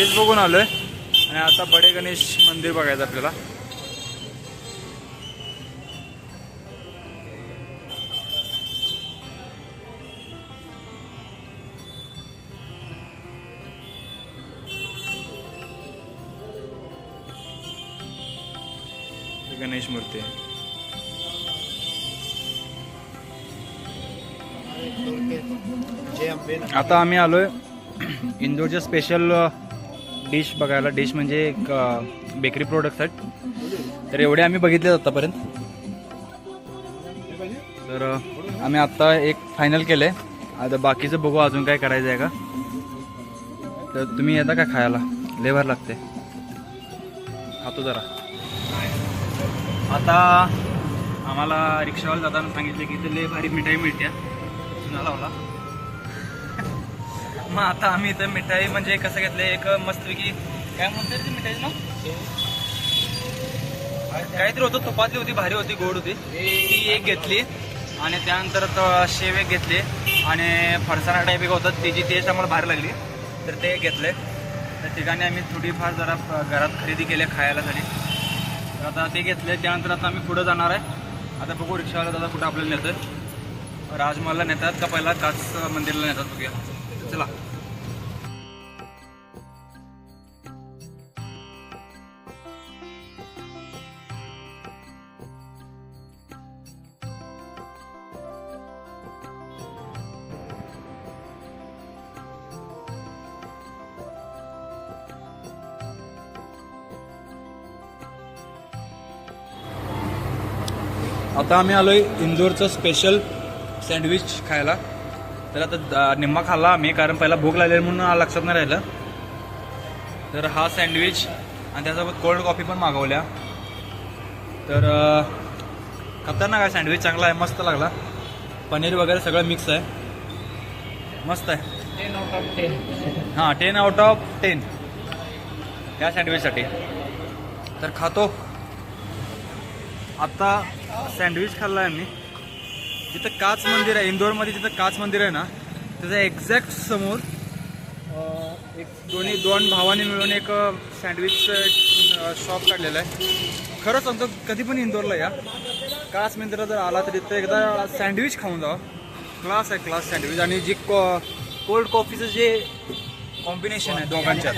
Palace बघून आलोय. आणि आता बडे गणेश मंदिर बघायचं आपल्याला. गणेश मूर्ती आहे. आता आम्ही आलोय इंदोरचे स्पेशल डिश बघायला डिश म्हणजे एक बेकरी प्रोडक्ट्स आहेत. तर एवढे आम्ही बघितले आतापर्यंत. तर आम्ही आत्ता एक फायनल केलं आहे आता बाकीचं बघू अजून काय करायचं आहे का. तर तुम्ही येता का खायला? लेबर लागते. खातो जरा. आता आम्हाला रिक्षावाला जाताना सांगितले की इथे लय भारी मिठाई मिळते चुना लावला. मग आता आम्ही इथं मिठाई म्हणजे कसं घेतलं एक मस्तपैकी काय म्हणते ती मिठाई ना काहीतरी होतं तुपातली होती भारी होती गोड होती. ती एक घेतली. आणि त्यानंतर शेव एक घेतली. आणि फरसाणा टाईप एक होतं. त्याची टेस्ट आम्हाला भारी लागली. तर ते एक घेतले. त्या ठिकाणी आम्ही थोडीफार जरा घरात खरेदी केली खायला साठी तर आता ते घेतले. त्यानंतर आता आम्ही पुढं जाणार आहे. आता बघू रिक्षावाला दादा कुठं आपल्याला नेतं राजमहलला नेतात का पहिला? काच मंदिरला नेतात बघूया. चला. आता आम्ही आलोय इंदोरचं स्पेशल सँडविच खायला. तर आता द- निम्मा खाल्ला आम्ही कारण पहिला भूक लागलेली म्हणून लक्षात नाही राहिलं. तर हा सँडविच आणि त्यासोबत कोल्ड कॉफी पण मागवल्या. तर खतरनाक आहे सँडविच चांगला आहे मस्त लागला. पनीर वगैरे सगळं मिक्स आहे. मस्त आहे. टेन आउट ऑफ टेन हां टेन आउट ऑफ टेन या सँडविचसाठी. तर खातो. आता सँडविच खाल्ला आहे मी जिथं काच मंदिर आहे इंदोरमध्ये जिथं काच मंदिर आहे ना त्याच्या एक्झॅक्ट समोर एक दोन्ही दोन भावाने मिळून एक सँडविचचं शॉप काढलेलं आहे. खरं सांगतो कधी पण इंदोरला या. काच मंदिरात जर आला तर इथं एकदा सँडविच खाऊन जावा. क्लास आहे क्लास सँडविच आणि जी कोल्ड कॉफीचं जे कॉम्बिनेशन आहे दोघांच्या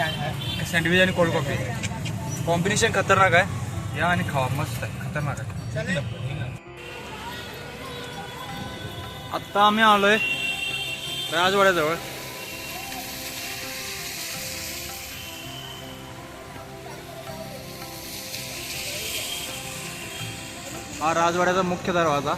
सँडविच आणि कोल्ड कॉफी कॉम्बिनेशन खतरनाक आहे. या आणि खावा मस्त आहे. खतरनाक आहे. आत्ता आम्ही आलोय राजवाड्याजवळ. हा राजवाड्याचा मुख्य दरवाजा.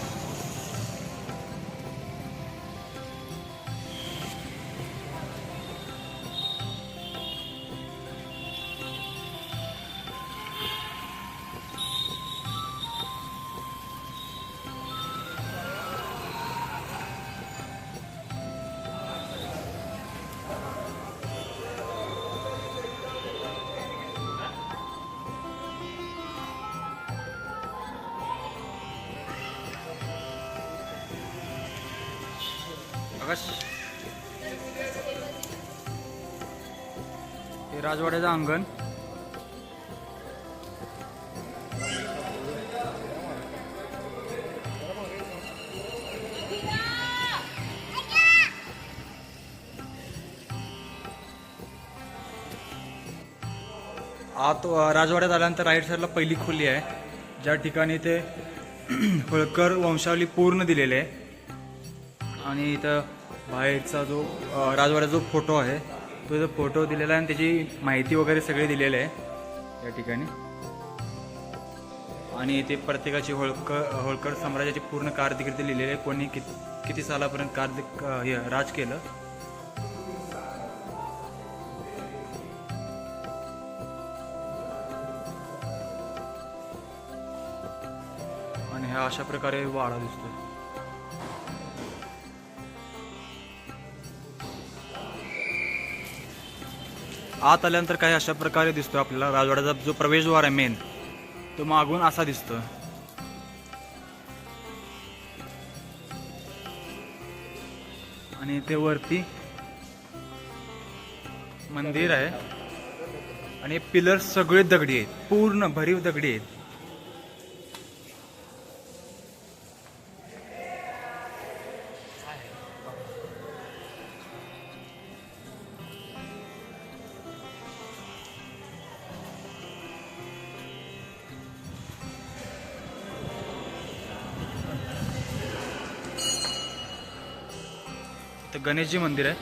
हे राजवाड्याचं अंगण. आत राजवाड्यात आल्यानंतर राईट साईडला पहिली खोली आहे. ज्या ठिकाणी ते होळकर वंशावली पूर्ण दिलेले आहे. आणि इथं बाहेरचा जो राजवाड्याचा जो फोटो आहे तो जो फोटो दिलेला आहे आणि त्याची माहिती वगैरे सगळी दिलेली आहे या ठिकाणी. आणि ते प्रत्येकाची होळकर होळकर साम्राज्याची पूर्ण कारकिर्दी लिहिलेली आहे. कोणी किती किती सालापर्यंत कार हे राज केलं? आणि ह्या अशा प्रकारे वाडा दिसतोय. आत आल्यानंतर काही अशा प्रकारे दिसतो आपल्याला. राजवाड्याचा जो प्रवेशद्वार आहे मेन तो मागून असा दिसतो आणि ते वरती मंदिर आहे. आणि पिलर सगळे दगडी आहेत. पूर्ण भरीव दगडी आहेत. तर गणेशजी मंदिर आहे.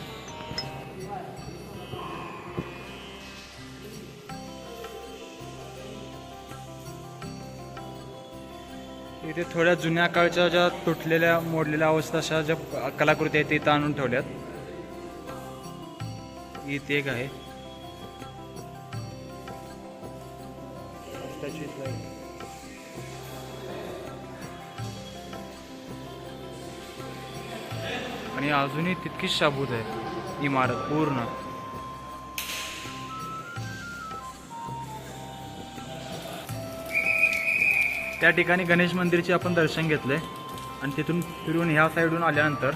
इथे थोड्या जुन्या काळच्या ज्या तुटलेल्या मोडलेल्या अवस्था अशा ज्या कलाकृती आहेत तिथं आणून ठेवल्यात. इथे एक आहे. आणि अजूनही तितकीच शाबूत आहे. इमारत पूर्ण. त्या ठिकाणी गणेश मंदिरचे आपण दर्शन घेतले. आणि तिथून फिरून ह्या साईडून आल्यानंतर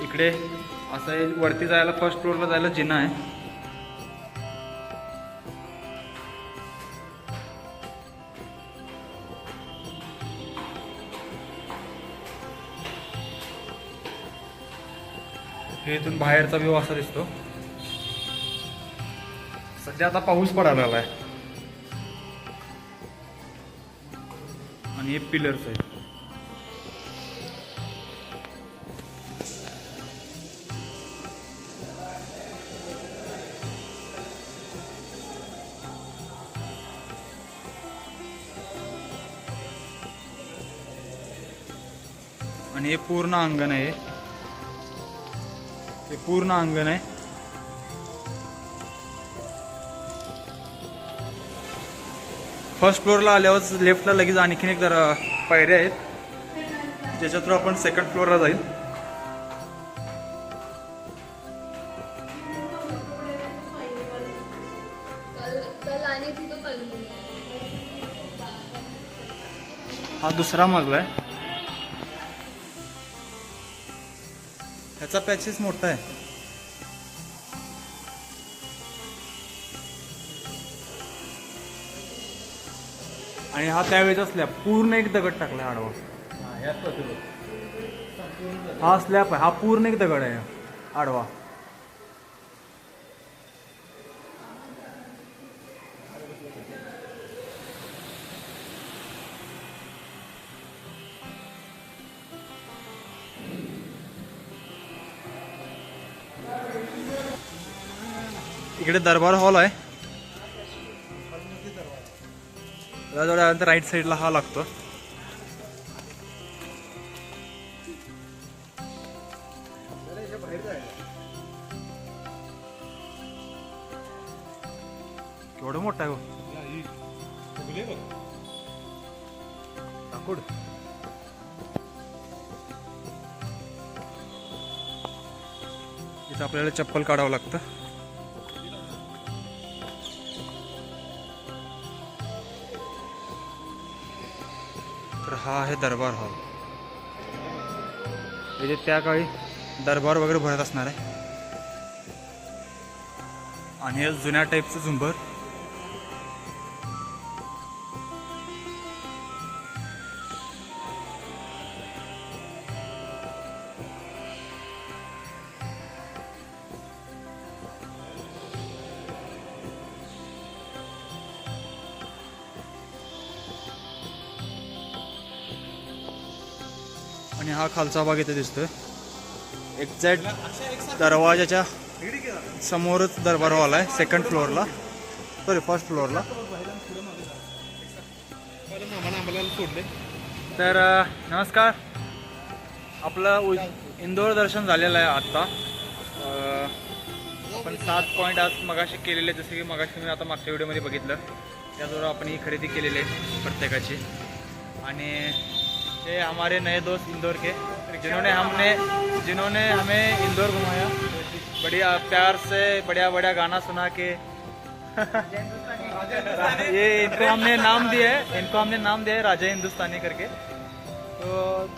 इकडे असं वरती जायला फर्स्ट फ्लोअरला जायला जिना आहे. इथून बाहेरचा व्यू असा दिसतो. सध्या आता पाऊस पडायला आहे आणि हे पिलर्स आहेत. आणि हे पूर्ण अंगण आहे. हे पूर्ण अंगण आहे. फर्स्ट फ्लोअरला आल्यावर लेफ्टला लगेच आणखीन एक जरा पायऱ्या आहेत. ज्याच्या थ्रू आपण सेकंड फ्लोअरला जाईल. हा दुसरा मजला आहे. ह्याचा पॅचेस मोठा आहे. आणि हा त्यावेळेचा स्लॅब पूर्ण एक दगड टाकलाय आडवा. हा स्लॅब आहे. हा पूर्ण एक दगड आहे आडवा. इकडे दरबार हॉल आहे. जवळ आल्यानंतर राईट साईडला हा लागतो. केवढं मोठं आहे हो. लाकूड इथं आपल्याला चप्पल काढावं लागतं. हा आहे दरबार हॉल. इथे त्या काळी दरबार वगैरे भरत असणार आहे. आणि हे जुन्या टाईपचं झुंबर. आणि हा खालचा भाग इथे दिसतोय. एक्झॅक्ट दरवाजाच्या समोरच दरबार हॉल आहे सेकंड फ्लोअरला सॉरी फर्स्ट फ्लोअरला तर नमस्कार. आपलं उ- इंदोर दर्शन झालेलं आहे आत्ता आपण सात पॉईंट आज मगाशी केलेले जसे की मगाशी मी आता मागच्या व्हिडिओमध्ये बघितलं. त्याचबरोबर आपण ही खरेदी केलेली आहे प्रत्येकाची. आणि ये हमारे नए दोस्त इंदौर के जिन्होंने हमने जिन्होंने हमें इंदौर घुमाया। बढ़िया प्यार से बढ़िया बढ़िया गाना सुना के। ये इनको हमने नाम दिया है इनको हमने नाम दिया है राजा हिंदुस्तानी करके। तो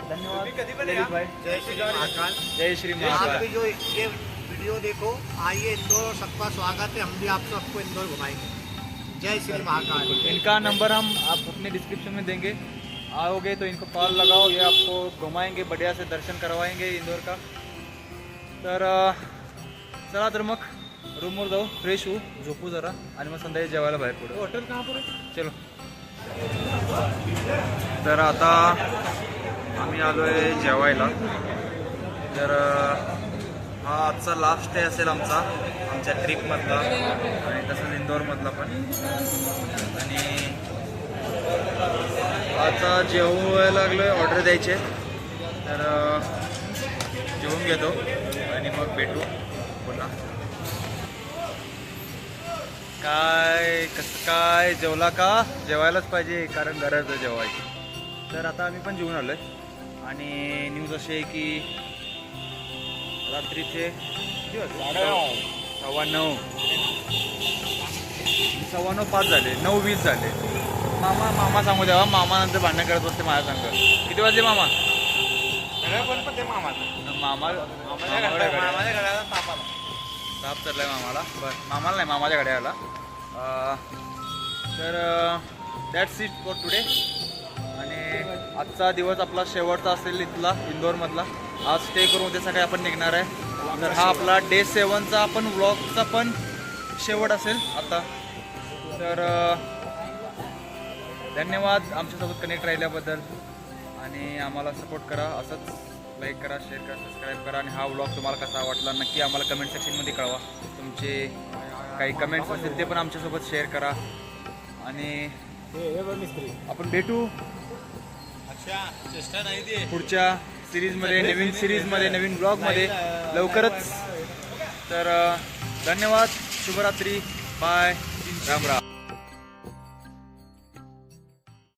धन्यवाद जय श्री महाकाल। जय श्री महाकाल। जो ये वीडियो देखो आइए इंदौर सबका स्वागत है हम भी आप सबको इंदौर घुमाएँगे। जय श्री महाकाल। इनका नंबर हम आप अपने डिस्क्रिप्शन में देंगे। आओगे तो इनको कॉल लगाओ ये आपको घुमाएंगे बढ़िया से दर्शन करवाएंगे इंदौर का। तर चला तर मग रूमवर जाऊ फ्रेश होऊ झोपू जरा आणि मग संध्याकाळी जेवायला बाहेर पडू. हॉटेल का चलो. तर आता आम्ही आलो आहे जेवायला. तर हा आजचा लास्ट डे असेल आमचा आमच्या ट्रिपमधला आणि तसंच इंदोरमधला पण. आणि आता जेवायला लागलो आहे ऑर्डर द्यायचे. तर जेवून घेतो आणि मग भेटू बोला काय कसं काय जेवला का? जेवायलाच पाहिजे कारण गरज आहे जेवायची. तर आता आम्ही पण जेवून आलोय. आणि न्यूज अशी आहे की रात्रीचे सव्वा नऊ. सव्वा नऊ पाच झाले नऊ वीस झाले. मामा मामा सांगू द्यावा मामा नंतर भांडण करत बसते माझ्या संग. किती वाजले मामा? मामा मामाकडे गाडी. ताप चढलाय मामाला. बस मामाला नाही मामाच्या अं, तर दॅट्स इट फॉर टुडे आणि आजचा दिवस आपला शेवटचा असेल इथला इंदोरमधला. आज स्टे करून उद्या सकाळी आपण निघणार आहे. तर हा आपला डे सेवनचा आपण व्लॉगचा पण शेवट असेल आता. तर धन्यवाद. आमच्यासोबत कनेक्ट राहिल्याबद्दल. आणि आम्हाला सपोर्ट करा. असंच लाईक करा शेअर करा सबस्क्राईब करा. आणि हा व्लॉग तुम्हाला कसा वाटला नक्की आम्हाला कमेंट सेक्शनमध्ये कळवा. तुमचे काही कमेंट्स असतील ते पण आमच्यासोबत शेअर करा. आणि आपण भेटू. पुढच्या सिरीजमध्ये नवीन सिरीजमध्ये नवीन ब्लॉगमध्ये लवकरच. तर धन्यवाद. शुभरात्री. बाय राम राम.